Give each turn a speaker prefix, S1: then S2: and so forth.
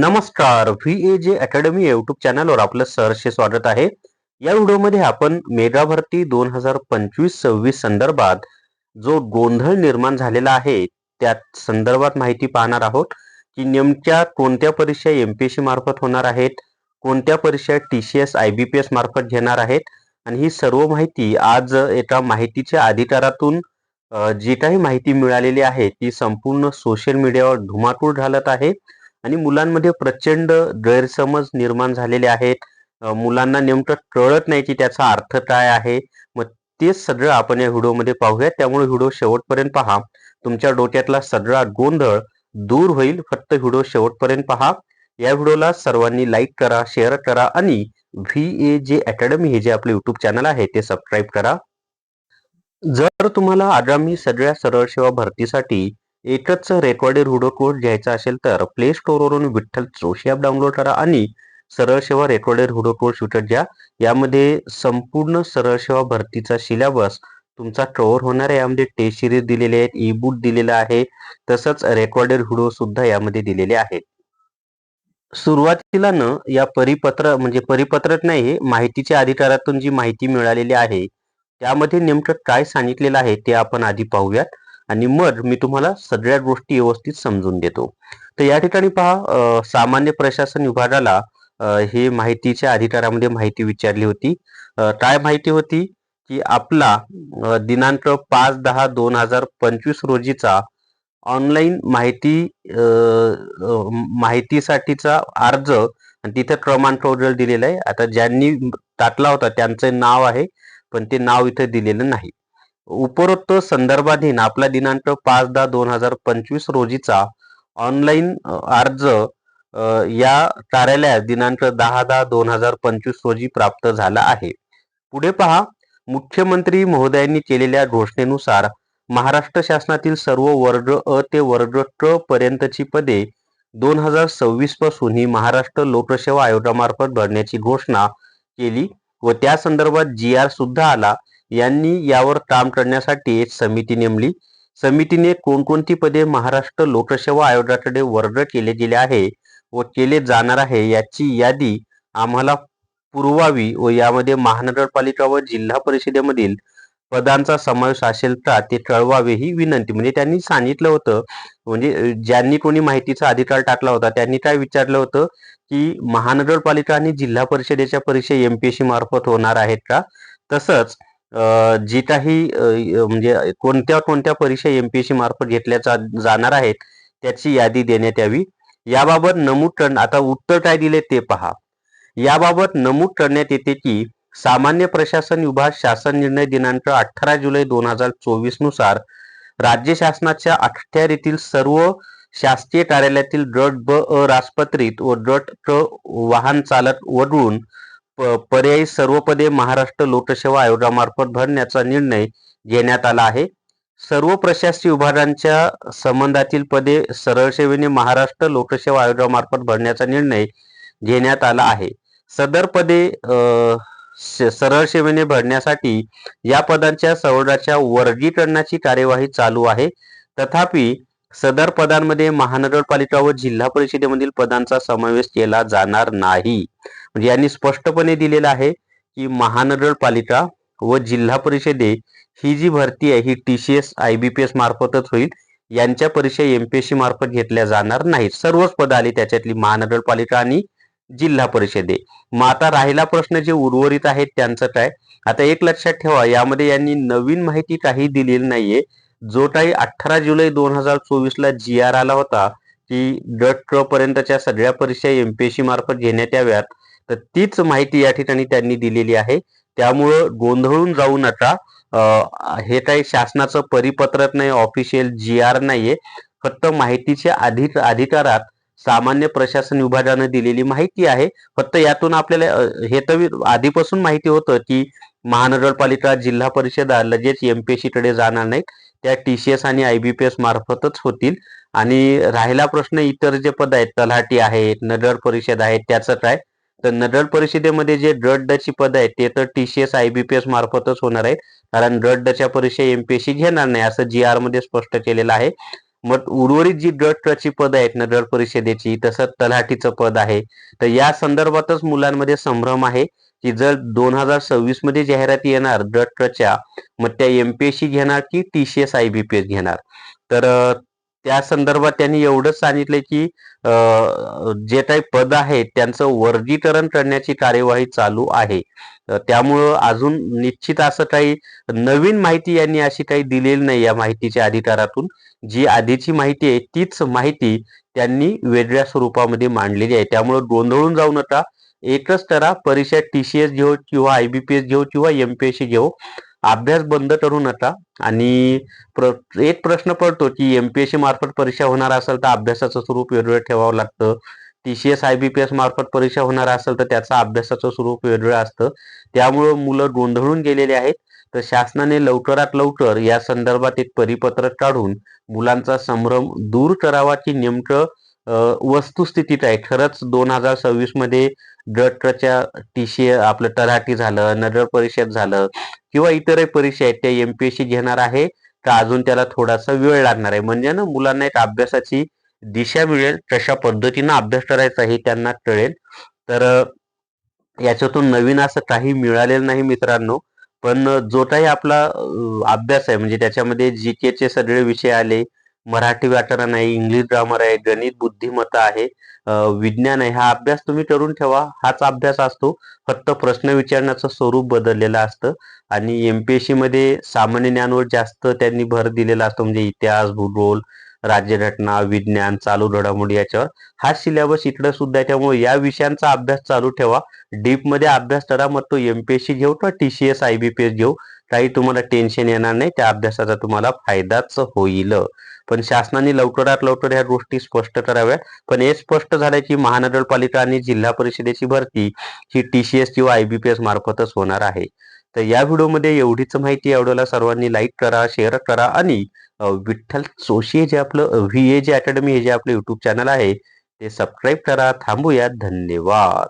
S1: नमस्कार V A जे academy YouTube चॅनलवर आपलं सहर्ष स्वागत आहे. या व्हिडिओमध्ये आपण मेगा भरती दोन हजार पंचवीस सव्वीस संदर्भात जो गोंधळ निर्माण झालेला आहे त्या संदर्भात माहिती पाहणार आहोत की नेमक्या कोणत्या परीक्षा एम पी ए सी मार्फत होणार आहेत कोणत्या परीक्षा T C S I B P S मार्फत घेणार आहेत आणि ही सर्व माहिती आज एका माहितीच्या अधिकारातून जी काही माहिती मिळालेली आहे ती संपूर्ण सोशल मीडियावर धुमाकूळ घालत आहे. आणि मुलांमध्ये प्रचंड गैरसमज निर्माण झालेले आहेत. मुलांना नेमकं कळत नाही की त्याचा अर्थ काय आहे. मग ते सगळं आपण या व्हिडिओमध्ये पाहूया त्यामुळे व्हिडिओ शेवटपर्यंत पहा. तुमच्या डोक्यातला सगळा गोंधळ दूर होईल. फक्त व्हिडिओ शेवटपर्यंत पहा. या व्हिडिओला सर्वांनी लाईक करा शेअर करा आणि व्ही ए जे अकॅडमी हे जे आपले युट्यूब चॅनल आहे ते सबस्क्राईब करा. जर तुम्हाला आगामी सगळ्या सरळ सेवा भरतीसाठी एकच रेकॉर्डेड व्हिडिओ कोड घ्यायचा असेल तर प्ले स्टोरवरून विठ्ठल जोशी ॲप डाउनलोड करा आणि सरळ सेवा रेकॉर्डेड व्हिडिओ कोड शूटर घ्या. यामध्ये संपूर्ण सरळ सेवा भरतीचा सिलेबस तुमचा कव्हर होणार आहे. यामध्ये टेस्ट सिरीज दिलेले आहेत ई बुक दिलेला आहे. तसंच रेकॉर्डेड व्हिडिओ सुद्धा यामध्ये दिलेले आहेत. सुरुवातीला न या परिपत्र म्हणजे परिपत्रक नाही हे माहितीच्या अधिकारातून जी माहिती मिळालेली आहे त्यामध्ये नेमकं काय सांगितलेलं आहे ते आपण आधी पाहूयात. आणि मग मी तुम्हाला सगळ्या गोष्टी व्यवस्थित समजून देतो. तर या ठिकाणी पहा सामान्य प्रशासन विभागाला हे माहितीच्या अधिकारामध्ये माहिती विचारली होती. काय माहिती होती? की आपला दिनांक पाच दहा दोन हजार पंचवीस रोजीचा ऑनलाईन माहिती माहितीसाठीचा अर्ज आणि तिथे क्रमांक वगैरे दिलेला आहे. आता ज्यांनी टाकला होता त्यांचं नाव आहे पण ते नाव इथे दिलेलं नाही. उपरोक्त संदर्भाधीन आपला दिनांक पाच दहा दोन हजार पंचवीस रोजीचा ऑनलाईन अर्ज या कार्यालयात दिनांक दहा दहा दोन हजार पंचवीस रोजी प्राप्त झाला आहे. पुढे पहा मुख्यमंत्री महोदयांनी केलेल्या घोषणेनुसार महाराष्ट्र शासनातील सर्व वर्ग अ ते वर्ग ट पर्यंतची पदे दोन हजार सव्वीसपासून ही महाराष्ट्र लोकसेवा आयोगामार्फत भरण्याची घोषणा केली व त्या संदर्भात जी आर सुद्धा आला यांनी यावर काम करण्यासाठी एक समिती नेमली. समितीने कोणकोणती पदे महाराष्ट्र लोकसेवा आयोगाकडे वर्ग केले गेले आहे व केले जाणार आहे याची यादी आम्हाला पुरवावी व यामध्ये महानगरपालिका व जिल्हा परिषदेमधील पदांचा समावेश असेल का ते कळवावे ही विनंती. म्हणजे त्यांनी सांगितलं होतं म्हणजे ज्यांनी कोणी माहितीचा अधिकार टाकला होता त्यांनी काय विचारलं होतं की महानगरपालिका आणि जिल्हा परिषदेच्या परीक्षा एमपीएससी मार्फत होणार आहेत का? तसंच जी काही म्हणजे कोणत्या कोणत्या परीक्षा एमपीएससी मार्फत घेतल्या जाणार आहेत त्याची यादी देण्यात यावी. याबाबत नमूद करण आता उत्तर काय दिले ते पहा. याबाबत नमूद करण्यात येते की सामान्य प्रशासन विभाग शासन निर्णय दिनांक अठरा जुलै दोन हजार चोवीसनुसार राज्य शासनाच्या अखत्यारीतील सर्व शासकीय कार्यालयातील गट ब अ राजपत्रित व गट क वाहन चालक वगळून पर्यायी सर्व पदे महाराष्ट्र लोकसेवा आयोगामार्फत भरण्याचा निर्णय घेण्यात आला आहे. सर्व प्रशासकीय विभागांच्या संबंधातील पदे सरळ सेवेने महाराष्ट्र लोकसेवा आयोगामार्फत भरण्याचा निर्णय घेण्यात आला आहे. सदर पदे स- सरळ सेवेने भरण्यासाठी या पदांच्या सवडाच्या वर्गीकरणाची कार्यवाही चालू आहे. तथापि सदर पदांमध्ये महानगरपालिका व जिल्हा परिषदेमधील पदांचा समावेश केला जाणार नाही. म्हणजे यांनी स्पष्टपणे दिलेलं आहे की महानगरपालिका व जिल्हा परिषदे ही जी भरती आहे ही T C S I B P S मार्फतच होईल. यांच्या परीक्षा एमपीएससी मार्फत घेतल्या जाणार नाहीत. सर्वच पदं आली त्याच्यातली महानगरपालिका आणि जिल्हा परिषदे. मग आता राहिला प्रश्न जे उर्वरित आहेत त्यांचं काय? आता एक लक्षात ठेवा यामध्ये यांनी नवीन माहिती काही दिलेली नाहीये. जो काही अठरा जुलै दोन हजार चोवीस ला जी आर आला होता की गट क पर्यंतच्या सगळ्या परीक्षा एमपीएससी मार्फत घेण्यात याव्यात तर तीच माहिती या ठिकाणी त्यांनी दिलेली आहे. त्यामुळं गोंधळून जाऊ नका. हे काही शासनाचं परिपत्रक नाही ऑफिशियल जी आर नाहीये. फक्त माहितीच्या अधिक अधिकारात सामान्य प्रशासन विभागानं दिलेली माहिती आहे. फक्त यातून आपल्याला हे तर आधीपासून माहिती होतं की महानगरपालिका जिल्हा परिषदा लगेच एमपीएससी कडे जाणार नाहीत. त्या टी सी एस आणि आयबीपीएस मार्फतच होतील. आणि राहिला प्रश्न इतर जे पद आहेत तलाठी आहेत नगर परिषद आहेत त्याचं काय? तर नगर परिषदेमध्ये जे ची पद आहेत ते तर टी सी एस आयबीपीएस मार्फतच होणार आहेत. कारण च्या परीक्षा एमपीएससी घेणार नाही असं जी आरमध्ये स्पष्ट केलेलं आहे. मग उर्वरित जी गटची पद आहेत ना गट परिषदेची तसंच तलाठीचं पद आहे. तर या संदर्भातच मुलांमध्ये संभ्रम आहे की जर दोन हजार सव्वीसमध्ये जाहिरात येणार च्या मग त्या एमपीएससी घेणार की T C S I B P S घेणार? तर त्या संदर्भात त्यांनी एवढंच सांगितलंय की जे काही पद आहेत त्यांचं वर्गीकरण करण्याची कार्यवाही चालू आहे. त्यामुळं अजून निश्चित असं काही नवीन माहिती यांनी अशी काही दिलेली नाही या माहितीच्या अधिकारातून. जी आधीची माहिती आहे तीच माहिती त्यांनी वेगळ्या स्वरूपामध्ये मांडलेली आहे. त्यामुळे गोंधळून जाऊ नका. एकच करा परीक्षा टी सी एस घेऊ किंवा आयबीपीएस घेऊ किंवा एमपीएससी घेऊ अभ्यास बंद करू नका. आणि प्र एक प्रश्न पडतो की एम पी एस सी मार्फत परीक्षा होणार असेल तर अभ्यासाचं स्वरूप वेगळं ठेवावं लागतं. T C S I B P S मार्फत परीक्षा होणार असेल तर त्याचं अभ्यासाचं स्वरूप वेगळं असतं. त्यामुळं मुलं गोंधळून गेलेले आहेत. तर शासनाने लवकरात लवकर या संदर्भात एक परिपत्रक काढून मुलांचा संभ्रम दूर करावा की नेमकं वस्तुस्थितीत आहे. खरंच दोन हजार सव्वीसमध्ये गटच्या टी सी आपलं तराटी झालं नगर परिषद झालं किंवा इतरही परीक्षा आहेत त्या एमपीएससी घेणार आहे का अजून त्याला थोडासा वेळ लागणार आहे. म्हणजे ना मुलांना एक अभ्यासाची दिशा मिळेल तशा पद्धतीनं अभ्यास करायचा हे त्यांना कळेल. तर याच्यातून नवीन असं काही मिळालेलं नाही मित्रांनो. पण जो काही आपला अभ्यास आहे म्हणजे त्याच्यामध्ये जी के चे सगळे विषय आले मराठी व्याकरण आहे इंग्लिश ग्रामर आहे गणित बुद्धिमत्ता आहे विज्ञान आहे. हा अभ्यास तुम्ही करून ठेवा. हाच अभ्यास असतो. फक्त प्रश्न विचारण्याचं स्वरूप बदललेलं असतं. आणि एमपीएससी मध्ये सामान्य ज्ञानवर जास्त त्यांनी भर दिलेला असतो. म्हणजे इतिहास भूगोल राज्यघटना विज्ञान चालू घडामोडी याच्यावर. हा सिलेबस इकडे सुद्धा त्यामुळे या विषयांचा अभ्यास चालू ठेवा. डीपमध्ये अभ्यास करा मग तो एमपीएससी घेऊ किंवा टीसीएस आयबीपीएस घेऊ. काही तुम्हाला टेन्शन येणार नाही त्या अभ्यासाचा तुम्हाला फायदाच होईल. पण शासनाने लवकरात लवकर ह्या गोष्टी स्पष्ट कराव्या पण हे स्पष्ट झालंय की महानगरपालिका आणि जिल्हा परिषदेची भरती ही टीसीएस किंवा आयबीपीएस मार्फतच होणार आहे. तर या व्हिडिओमध्ये एवढीच माहिती एवढ्याला सर्वांनी लाईक करा शेअर करा आणि विठ्ठल जोशी जे आपलं व्ही ए जे अकॅडमी हे जे आपलं युट्यूब चॅनल आहे ते सबस्क्राईब करा. थांबूया धन्यवाद.